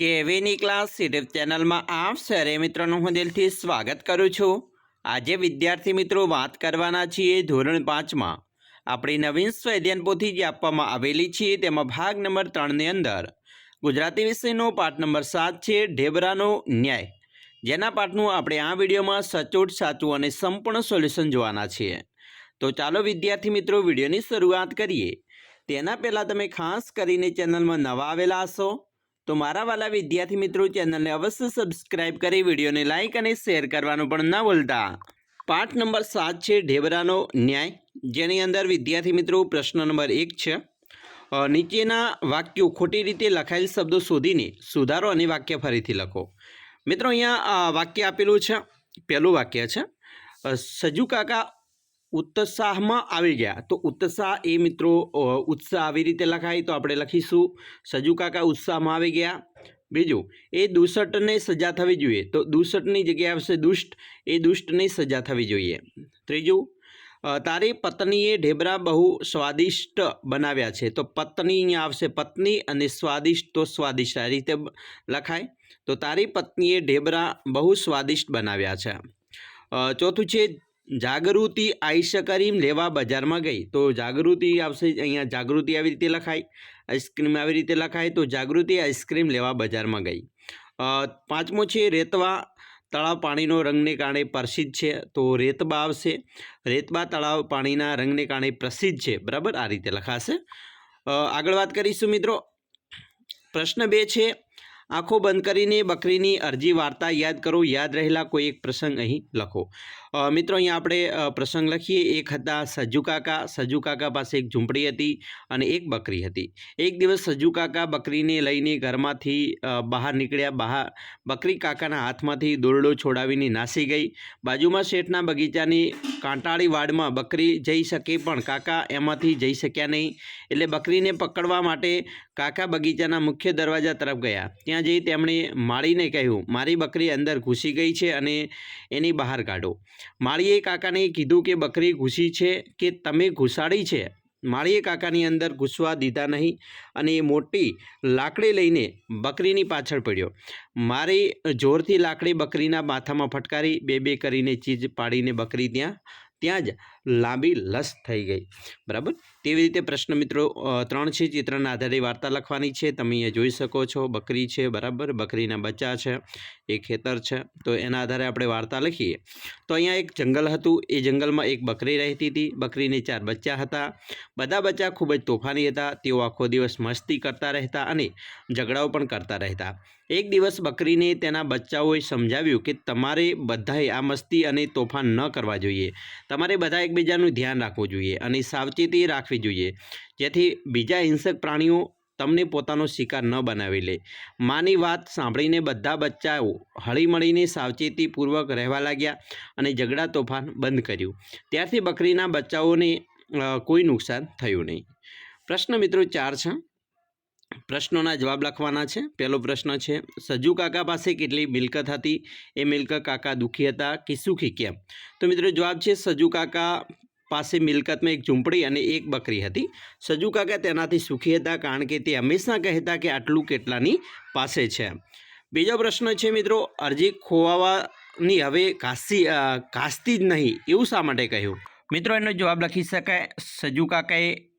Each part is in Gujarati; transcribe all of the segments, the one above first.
કેવીની ક્લાસ યુટ્યુબ ચેનલમાં આપ સરે મિત્રોનું હું દિલથી સ્વાગત કરું છું. આજે વિદ્યાર્થી મિત્રો વાત કરવાના છીએ ધોરણ પાંચમાં. આપણી નવીન સ્વૈધ્યાન પોથી જે આપવામાં આવેલી છે તેમાં ભાગ નંબર ત્રણની અંદર. ગુજરાતી વિષયનો પાઠ નંબર સાત છે ઢેબરાનો ન્યાય. જેના પાઠનું આપણે આ વિડીયોમાં સચોટ, સાચું અને સંપૂર્ણ સોલ્યુશન જોવાના છીએ. તો ચાલો વિદ્યાર્થી મિત્રો વિડીયોની શરૂઆત કરીએ. તેના પહેલાં તમે ખાસ કરીને ચેનલમાં નવા આવેલા હશો. તો મારા વાલા વિદ્યાર્થી મિત્રો ચેનલને અવશ્ય સબસ્ક્રાઇબ કરી વિડીયોને લાઇક અને શેર કરવાનું પણ ન ભૂલતા. પાઠ નંબર સાત છે ઢેબરાનો ન્યાય. જેની અંદર વિદ્યાર્થી મિત્રો પ્રશ્ન નંબર એક છે નીચેના વાક્યો ખોટી રીતે લખાયેલ શબ્દો શોધીને સુધારો અને વાક્ય ફરીથી લખો. મિત્રો અહીંયા વાક્ય આપેલું છે, પહેલું વાક્ય છે સજુ કાકા ઉત્સાહમાં આવી ગયા. તો ઉત્સાહ એ મિત્રો ઉત્સાહ આવી રીતે લખાય તો આપણે લખીશું. સજુ કાકા ઉત્સાહમાં આવી ગયા. બીજું, એ દુષ્ટને સજા થવી જોઈએ. તો દુષ્ટની જગ્યાએ આવશે દુષ્ટ. એ દુષ્ટને સજા થવી જોઈએ. ત્રીજું તારી પત્નીએ ઢેબરા બહુ સ્વાદિષ્ટ બનાવ્યા છે. તો પત્ની આવશે પત્ની અને સ્વાદિષ્ટ તો સ્વાદિષ્ટ. આ રીતે લખાય. તો તારી પત્નીએ ઢેબરા બહુ સ્વાદિષ્ટ બનાવ્યા છે. ચોથું છે જાગૃતિ આઈસ્ક્રીમ લેવા બજારમાં ગઈ. તો જાગૃતિ આવશે અહીંયા જાગૃતિ આવી રીતે લખાય, આઈસ્ક્રીમ આવી રીતે લખાય, તો જાગૃતિ આઈસ્ક્રીમ લેવા બજારમાં ગઈ. પાંચમો છે રેતવા, તળાવ પાણીનો રંગને કારણે પ્રસિદ્ધ છે, તો રેતબા આવશે. રેતબા તળાવ પાણીના રંગને કારણે પ્રસિદ્ધ છે, બરાબર? આ રીતે લખાશે. આગળ વાત કરીશું મિત્રો. પ્રશ્ન બે છે, આંખો બંધ કરીને બકરીની અરજી વાર્તા યાદ કરો, યાદ રહેલા કોઈ એક પ્રસંગ અહીં લખો. મિત્રો અહીંયા આપણે પ્રસંગ લખીએ. એક હતા સજુકાકા કાકા. સજ્જુ કાકા પાસે એક ઝૂંપડી હતી અને એક બકરી હતી. એક દિવસ સજુકાકા કાકા બકરીને લઈને ઘરમાંથી બહાર નીકળ્યા. બહાર, બકરી કાકાના હાથમાંથી દોરડો છોડાવીને નાસી ગઈ. બાજુમાં શેઠના બગીચાની કાંટાળી વાડમાં બકરી જઈ શકે પણ કાકા એમાંથી જઈ શક્યા નહીં. એટલે બકરીને પકડવા માટે કાકા બગીચાના મુખ્ય દરવાજા તરફ ગયા. ત્યાં જઈ તેમણે માળીને કહ્યું, મારી બકરી અંદર ઘૂસી ગઈ છે અને એની બહાર કાઢો. માળીએ કાકાને કીધું કે, બકરી ઘૂસી છે કે તમે ઘૂસાડી છે? માળીએ કાકાની અંદર ઘૂસવા દીધા નહીં અને એ મોટી લાકડી લઈને બકરીની પાછળ પડ્યો. મારી જોરથી લાકડી બકરીના માથામાં ફટકારી બે બે કરીને ચીજ પાડીને બકરી ત્યાં ત્યાં જ લાંબી લસ થઈ ગઈ. બરાબર? તેવી રીતે પ્રશ્ન મિત્રો ત્રણ છે, ચિત્રના આધારે વાર્તા લખવાની છે. તમે અહીંયા જોઈ શકો છો, બકરી છે, બરાબર? બકરીના બચ્ચા છે, એ ખેતર છે. તો એના આધારે આપણે વાર્તા લખીએ. તો અહીંયા એક જંગલ હતું. એ જંગલમાં એક બકરી રહેતી હતી. બકરીને ચાર બચ્ચા હતા. બધા બચ્ચા ખૂબ જ તોફાની હતા. તેઓ આખો દિવસ મસ્તી કરતા રહેતા અને ઝઘડાઓ પણ કરતા રહેતા. એક દિવસ બકરીને તેના બચ્ચાઓએ સમજાવ્યું કે તમારે બધાએ આ મસ્તી અને તોફાન ન કરવા જોઈએ. તમારે બધા એકબીજાનું ધ્યાન રાખવું જોઈએ અને સાવચેતી રાખવી જોઈએ. જેથી બીજા હિંસક પ્રાણીઓ તમને પોતાનો શિકાર ન બનાવી લે. માની વાત સાંભળીને બધા બચ્ચાઓ હળીમળીને સાવચેતીપૂર્વક રહેવા લાગ્યા અને ઝઘડા તોફાન બંધ કર્યું. ત્યારથી બકરીના બચ્ચાઓને કોઈ નુકસાન થયું નહીં. પ્રશ્ન મિત્રો ચાર છે. પ્રશ્નોના જવાબ લખવાના છે. પહેલો પ્રશ્ન છે, સજુ કાકા પાસે કેટલી મિલકત હતી? એ મિલકત કાકા દુઃખી હતા કે સુખી કેમ? તો મિત્રો જવાબ છે, સજુ કાકા પાસે મિલકતમાં એક ઝૂંપડી અને એક બકરી હતી. સજુ કાકા તેનાથી સુખી હતા કારણ કે તે હંમેશા કહેતા કે આટલું કેટલાની પાસે છે. બીજો પ્રશ્ન છે મિત્રો, અરજી ખોવાવાની હવે ઘાસી ઘાસતી જ નહીં, એવું શા માટે કહ્યું? મિત્રો એનો જવાબ લખી શકાય. સજુ કાકાએ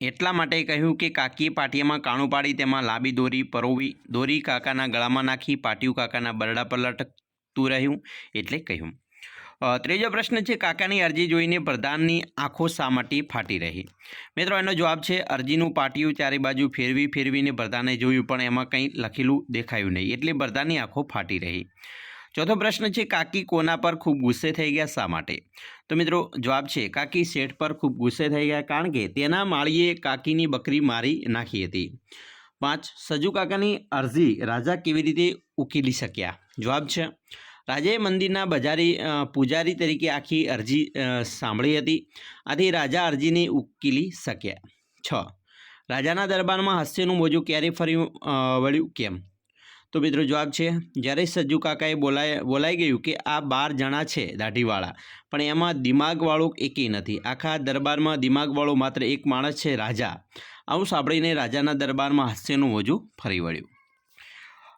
એટલા માટે કહ્યું કે કાકીએ પાટિયામાં કાણું પાડી તેમાં લાંબી દોરી પરોવી, દોરી કાકાના ગળામાં નાખી, પાટિયું કાકાના બરડા પર લટકતું રહ્યું એટલે કહ્યું. ત્રીજો પ્રશ્ન છે, કાકાની અરજી જોઈને પ્રધાનની આંખો શા માટે ફાટી રહી? મિત્રો, એનો જવાબ છે, અરજીનું પાટિયું ચારે બાજુ ફેરવી ફેરવીને પ્રધાને જોયું, પણ એમાં કંઈ લખેલું દેખાયું નહીં, એટલે પ્રધાનની આંખો ફાટી રહી. ચોથો પ્રશ્ન છે, કાકી કોના પર ખૂબ ગુસ્સે થઈ ગયા શા માટે? તો મિત્રો, જવાબ છે, કાકી શેઠ પર ખૂબ ગુસ્સે થઈ ગયા કારણ કે તેના માળીએ કાકીની બકરી મારી નાખી હતી. પાંચ, સજુ કાકાની અરજી રાજા કેવી રીતે ઉકેલી શક્યા? જવાબ છે, રાજાએ મંદિરના બજારી પૂજારી તરીકે આખી અરજી સાંભળી હતી. આથી રાજા અરજીને ઉકેલી શક્યા. છ, રાજાના દરબારમાં હાસ્યનું મોજું ક્યારે ફર્યું વળ્યું? કેમ? તો મિત્રો જવાબ છે, જ્યારે સજ્જુ કાકાએ બોલાય, બોલાઈ ગયું કે આ બાર જણા છે દાઢીવાળા, પણ એમાં દિમાગવાળો એકેય નથી. આખા દરબારમાં દિમાગવાળો માત્ર એક માણસ છે રાજા. આવું સાંભળીને રાજાના દરબારમાં હાસ્યનું મોજું ફરી વળ્યું.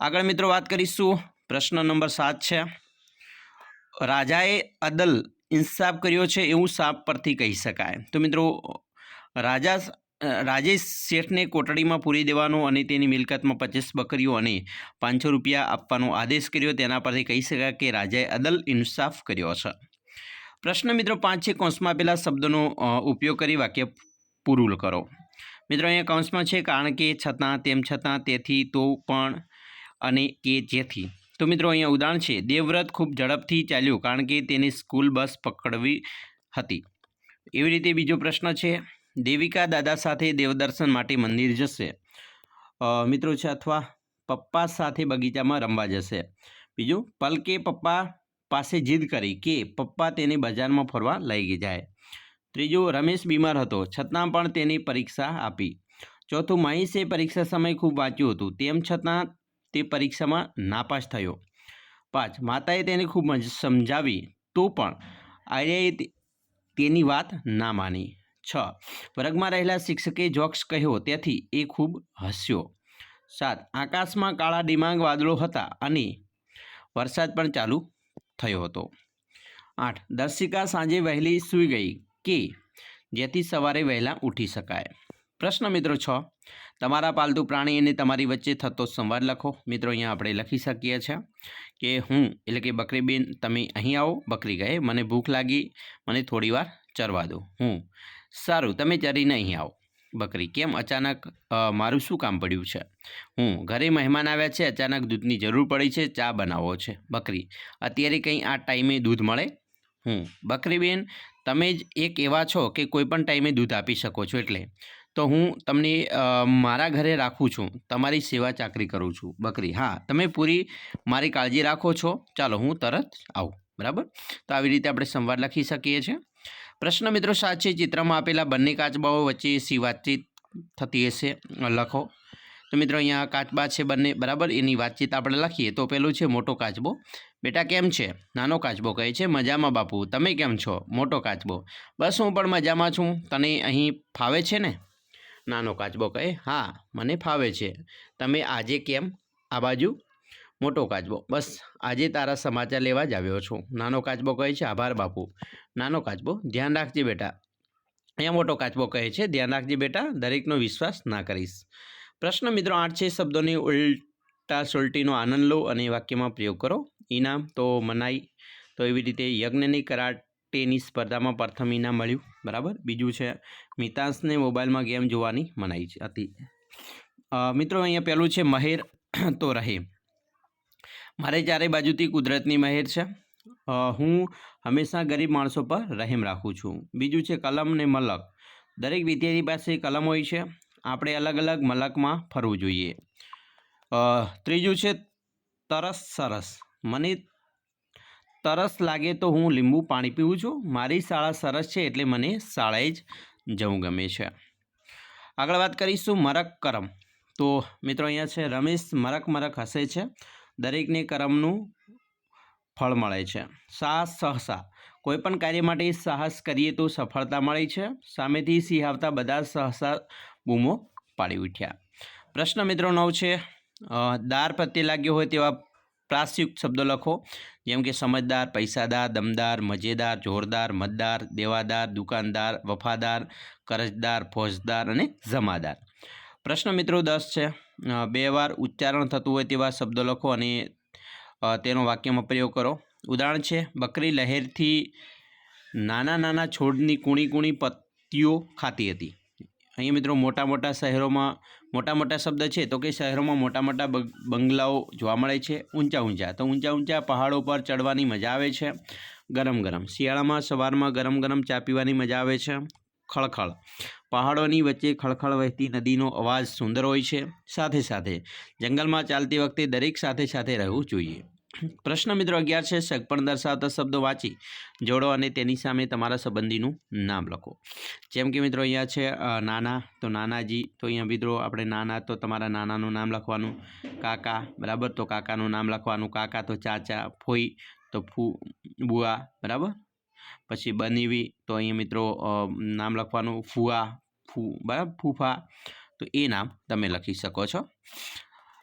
આગળ મિત્રો વાત કરીશું, પ્રશ્ન નંબર સાત છે, રાજાએ અદલ ઇન્સાફ કર્યો છે એવું સાપ પરથી કહી શકાય. તો મિત્રો, રાજા રાજેશ શેઠને કોટડીમાં પૂરી દેવાનો અને તેની મિલકતમાં પચીસ બકરીઓ અને પાંચસો રૂપિયા આપવાનો આદેશ કર્યો. તેના પરથી કહી શકાય કે રાજાએ અદલ ઇન્સાફ કર્યો છે પ્રશ્ન મિત્રો પાંચ છે. કૌંસમાં પહેલાં શબ્દનો ઉપયોગ કરી વાક્ય પૂરું કરો. મિત્રો અહીંયા કૌંસમાં છે કારણ કે છતાં, તેમ છતાં, તેથી, તો પણ અને કે જેથી. તો મિત્રો અહીંયા ઉદાહરણ છે. દેવવ્રત ખૂબ ઝડપથી ચાલ્યું કારણ કે તેને સ્કૂલ બસ પકડવી હતી. એવી રીતે બીજો પ્રશ્ન છે. દેવિકા દાદા સાથે દેવદર્શન માટે મંદિર જશે. મિત્રો છે અથવા પપ્પા સાથે બગીચામાં રમવા જશે. બીજું, પલકે પપ્પા પાસે જીદ કરી કે પપ્પા તેને બજારમાં ફરવા લઈ જાય. ત્રીજું, રમેશ બીમાર હતો, છતાં પણ તેની પરીક્ષા આપી. ચોથું, મહેશે પરીક્ષા સમયે ખૂબ વાંચ્યું હતું, તેમ છતાં તે પરીક્ષામાં નાપાસ થયો. પાંચ, માતાએ તેને ખૂબ મજ- સમજાવી, તો પણ આર્યાએ તેની વાત ના માની. છ. વર્ગમાં રહેલા શિક્ષકે જોક્સ કહ્યો, તેથી એ ખૂબ હસ્યો. સાત. આકાશમાં કાળા ડિમાંગ વાદળો હતા અને વરસાદ પણ ચાલુ થયો હતો. આઠ. દર્શિકા સાંજે વહેલી સૂઈ ગઈ કે જેથી સવારે વહેલા ઉઠી શકાય? પ્રશ્ન મિત્રો છ. તમારા પાલતુ પ્રાણી અને તમારી વચ્ચે થતો સંવાદ લખો. મિત્રો, અહીંયા આપણે લખી શકીએ છીએ કે, હું એટલે કે બકરીબેન, તમે અહીં આવો. બકરી ગયે મને ભૂખ લાગી, મને થોડીવાર ચરવા દો. હું સારું, તમે ચરીને અહીં આવો. બકરી, કેમ? અચાનક મારું શું કામ પડ્યું છે? હું ઘરે મહેમાન આવ્યા છે, અચાનક દૂધની જરૂર પડી છે, ચા બનાવવો છે. બકરી, અત્યારે કંઈ આ ટાઈમે દૂધ મળે? હું બકરીબેન તમે જ એક એવા છો કે કોઈ પણ ટાઈમે દૂધ આપી શકો છો એટલે. તો હું તમને મારા ઘરે રાખું છું. તમારી સેવા ચાકરી કરું છું. બકરી, હા, તમે પૂરી મારી કાળજી રાખો છો. ચાલો, હું તરત આવું. બરાબર? તો આવી રીતે આપણે સંવાદ લખી શકીએ છીએ. પ્રશ્ન મિત્રો સાચે ચિત્રમાં આપેલા બંને કાચબાઓ વચ્ચે સી વાતચીત થતી હશે? લખો. તો મિત્રો અહીંયા કાચબા છે બંને, બરાબર? એની વાતચીત આપણે લખીએ. તો પેલું છે, મોટો કાચબો. બેટા, કેમ છે? નાનો કાચબો કહે છે, મજામાં બાપુ, તમે કેમ છો? મોટો કાચબો. બસ હું પણ મજામાં છું. તને અહીં ફાવે છે ને? નાનો કાચબો કહે, હા, મને ફાવે છે. તમે આજે કેમ? આ બાજુ મોટો કાચબો. બસ, આજે તારા સમાચાર લેવા જ આવ્યો છું. નાનો કાચબો કહે છે, આભાર બાપુ. નાનો કાચબો, ધ્યાન રાખજે બેટા. અહીંયા મોટો કાચબો કહે છે, ધ્યાન રાખજે બેટા, દરેકનો વિશ્વાસ ના કરીશ. પ્રશ્ન મિત્રો આઠ છે, શબ્દોની ઉલટા સુલટીનો આનંદ લો અને વાક્યમાં પ્રયોગ કરો. ઇનામ તો મનાઈ, તો એવી રીતે યજ્ઞની કરાટેની સ્પર્ધામાં પ્રથમ ઇનામ મળ્યું. બરાબર? બીજું છે મિતાંશને મોબાઈલમાં ગેમ જોવાની મનાઈ હતી. મિત્રો, અહીંયા પહેલું છે, મહેર તો રહે. મારે ચારે બાજુથી કુદરતની મહેર છે. હું હંમેશા ગરીબ માણસો પર રહેમ રાખું છું. બીજું છે કલમ ને મલક. દરેક વિદ્યાર્થી પાસે કલમ હોય છે. આપણે અલગ અલગ મલકમાં ફરવું જોઈએ. ત્રીજું છે તરસ સરસ. મને તરસ લાગે તો હું લીંબુ પાણી પીવું છું. મારી શાળા સરસ છે એટલે મને શાળાએ જ જવું ગમે છે. આગળ વાત કરીશું મરક કરમ. તો મિત્રો અહીંયા છે રમેશ મરક મરક હસે છે. દરેકને કરમનું ફળ મળે છે. સાહસ સહસા. કોઈપણ કાર્ય માટે સાહસ કરીએ તો સફળતા મળે છે. સામેથી સિંહ આવતા બધા સહસા બૂમો પાડી ઉઠ્યા. પ્રશ્ન મિત્રો નવ છે દાર પ્રત્યે લાગ્યો હોય તેવા પ્રાસયુક્ત શબ્દો લખો. જેમ કે સમજદાર, પૈસાદાર, દમદાર, મજેદાર, જોરદાર, મતદાર, દેવાદાર, દુકાનદાર, વફાદાર, કરજદાર, ફોજદાર અને જમાદાર. પ્રશ્ન મિત્રો દસ છે. બે વાર ઉચ્ચારણ થતું હોય તેવા શબ્દો લખો અને તેનો વાક્યમાં પ્રયોગ કરો. ઉદાહરણ છે, બકરી લહેરથી નાના નાના છોડની કૂણી કૂણી પત્તીઓ ખાતી હતી. અહીંયા મિત્રો મોટા મોટા શહેરોમાં મોટા મોટા શબ્દ છે, તો કે શહેરોમાં મોટા મોટા બગ- બંગલાઓ જોવા મળે છે, ઊંચા ઊંચા. તો ઊંચા ઊંચા પહાડો પર ચડવાની મજા આવે છે, ગરમ ગરમ. શિયાળામાં સવારમાં ગરમ ગરમ ચા પીવાની મજા આવે છે. ખળખળ. પહાડોની વચ્ચે ખળખળ વહેતી નદીનો અવાજ સુંદર હોય છે. સાથે સાથે જંગલમાં ચાલતી વખતે દરેક સાથે સાથે રહેવું જોઈએ. પ્રશ્ન મિત્રો અગિયાર છે સગપણ દર્શાવતા શબ્દો વાંચી, જોડો અને તેની સામે તમારા સંબંધીનું નામ લખો. જેમ કે મિત્રો અહીંયા છે નાના, તો નાનાજી, તો અહીંયા મિત્રો આપણે નાના, તો તમારા નાનાનું નામ લખવાનું. કાકા, બરાબર? તો કાકાનું નામ લખવાનું. કાકા તો ચાચા, ફોઈ, તો ફૂ, બુઆ, બરાબર? પછી બનીવી, તો અહીંયા મિત્રો નામ લખવાનું ફુઆ, ફૂ, બરાબર? ફૂફા. તો એ નામ તમે લખી શકો છો.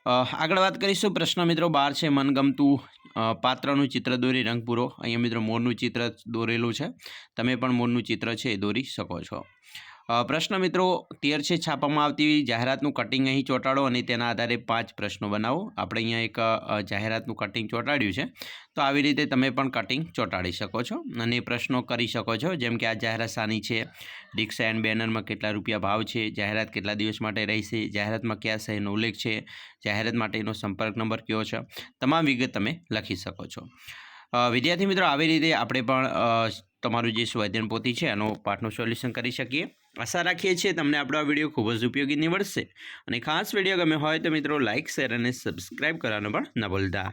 આગળ વાત કરીશું. પ્રશ્ન મિત્રો, બાર છે, મનગમતું પાત્રનું ચિત્ર દોરી રંગ પૂરો અહીંયા મિત્રો, મોરનું ચિત્ર દોરેલું છે. તમે પણ મોરનું ચિત્ર છે એ દોરી શકો છો. પ્રશ્ન મિત્રો તેર છે છાપવામાં આવતી જાહેરાતનું કટિંગ અહીં ચોંટાડો અને તેના આધારે પાંચ પ્રશ્નો બનાવો. આપણે અહીંયા એક જાહેરાતનું કટિંગ ચોંટાડ્યું છે. તો આવી રીતે તમે પણ કટિંગ ચોંટાડી શકો છો અને પ્રશ્નો કરી શકો છો. જેમ કે આ જાહેરાત સાની છે રિક્ષા એન્ડ બેનરમાં કેટલા રૂપિયા ભાવ છે, જાહેરાત કેટલા દિવસ માટે રહેશે, જાહેરાતમાં કયા શહેરનો ઉલ્લેખ છે, જાહેરાત માટેનો સંપર્ક નંબર કયો છે, તમામ વિગત તમે લખી શકો છો. વિદ્યાર્થી મિત્રો, આવી રીતે આપણે પણ તમારું જે સ્વાધ્યાયન પોથી છે એનો પાઠનું સોલ્યુશન કરી શકીએ. આશા રાખીએ છીએ તમને આપણો આ વીડિયો ખૂબ જ ઉપયોગી નીવડશે. અને ખાસ વીડિયો ગમે હોય તો મિત્રો લાઇક શેર અને સબસ્ક્રાઈબ કરવાનું પણ ન ભૂલતા.